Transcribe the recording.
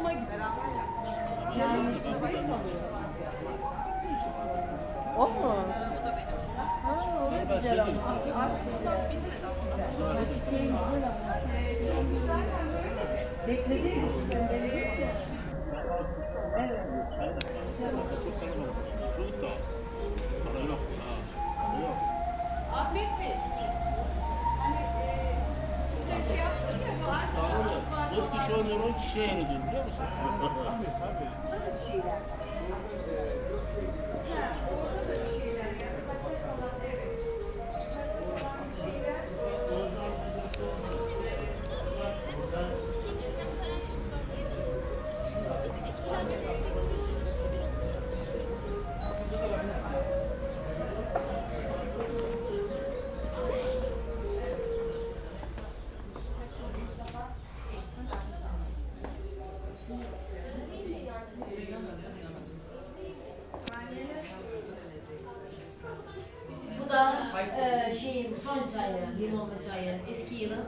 hoşuma gitti. Yani. O mu? Ha, o da güzel ama. Bitmedi ama. Çiçeği güzel ama. Beklediğim şüpheli Evet. Kişi oynuyor, on kişiye yer ediyor biliyor musun? da e, şeyin son çayı, limonlu çayı, eski yılın